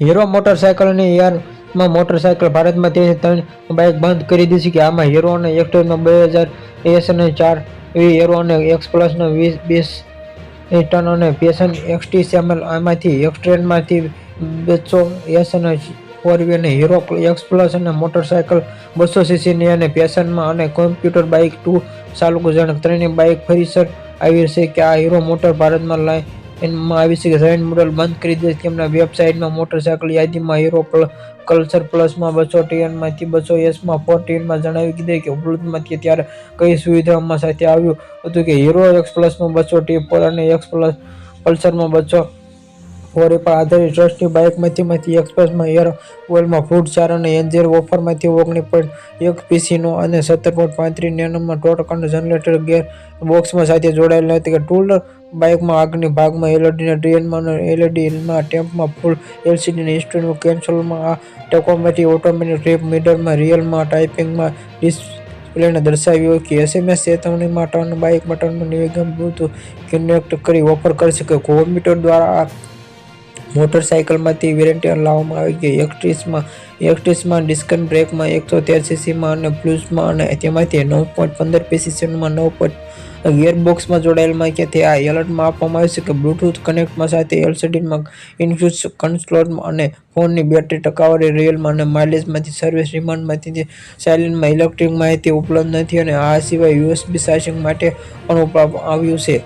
Hero મોટરસાયકલની યારમાં motorcycle ભારતમાં તે ત્રણ બાઇક બંધ કરી દીધી કે આમાં હીરો અને એક્ટરનો બે હજાર એસ અને ચાર એવી હીરો અને એક્સ પ્લસનો વીસ બીસ ટન અને પેશન એક્સટી સેમલ આમાંથી એક્સટ્રેનમાંથી બસો એસ અને ફોર વી અને હીરો એક્સ પ્લસ અને મોટરસાયકલ બસો સીસીની અને પેશનમાં અને કોમ્પ્યુટર બાઇક ટુ સાલુકુજનક ત્રણેય બાઇક ફરીસર આવી છે કે આ હીરો મોટર ભારતમાં લાઇનમાં આવી છે કે જૈન મોડલ બંધ કરી દે તેમના વેબસાઇટમાં મોટરસાયકલ યાદીમાં હીરો કલ્ચર પ્લસમાં બસો ટીએનમાંથી બસો એસમાં ફોર ટીએનમાં જણાવી દીધું કે ઉપલબ્ધમાંથી ત્યારે કઈ સુવિધાઓમાં સાથે આવ્યું હતું કે હીરો એક્સ પ્લસમાં બસો ટી ફોર અને એક્સ પ્લસ, પલ્સરમાં બસો ફોર પર આધારિત ટ્રસ્ટની બાઇકમાંથી એક્સપ્રેસમાં એર ઓઇલમાં ફૂડ ચાર અને એન્જેર ઓફરમાંથી ઓગણીસ પોઈન્ટ એક પીસીનો અને સત્તર પોઈન્ટ પાંત્રીસ નેનોમાં ટોટક અને જનરેટર ગેર બોક્સમાં સાથે જોડાયેલ હતી કે ટુલર બાઇકમાં આગની ભાગમાં એલઈડીના ટ્રેનમાં અને એલઈડીમાં ટેમ્પમાં ફૂલ એલસીડીની ઇન્સ્ટ્રુમેન્ટ કેન્સલમાં આ ટેકોમેટિક ઓટોમેટિક ટ્રીપ મીટરમાં રિયલમાં ટાઈપિંગમાં ડિસ્પ્લેને દર્શાવ્યું કે એસએમએસ ચેતવણી માટે અને બાઇક બટનનું નિવેદન બ્લૂટૂથ કનેક્ટ કરી ઓફર કરી શકે. કોમ્પ્યુટર દ્વારા આ મોટરસાયકલમાંથી વેરિયન્ટ લાવવામાં આવી ગઈ. એકત્રીસમાં એકત્રીસમાં ડિસ્કન બ્રેકમાં એકસો તેર સીસીમાં અને પ્લુસમાં અને તેમાંથી નવ પોઈન્ટ પંદર પીસીસીમાં નવ પોઈન્ટ ગિયરબોક્સમાં જોડાયેલમાં કે તે આ એલર્ટમાં આપવામાં આવ્યું છે કે બ્લૂટૂથ કનેક્ટમાં સાથે એલસીડીમાં ઇન્ફ્યુઝ કન્સોલમાં અને ફોનની બેટરી ટકાવારી રિયલમાં અને માઇલેજમાંથી સર્વિસ રિમાન્ડમાંથી સાયલેન્ટમાં ઇલેક્ટ્રિક માહિતી ઉપલબ્ધ નથી અને આ સિવાય યુએસબી ચાર્જિંગ માટે પણ આવ્યું છે.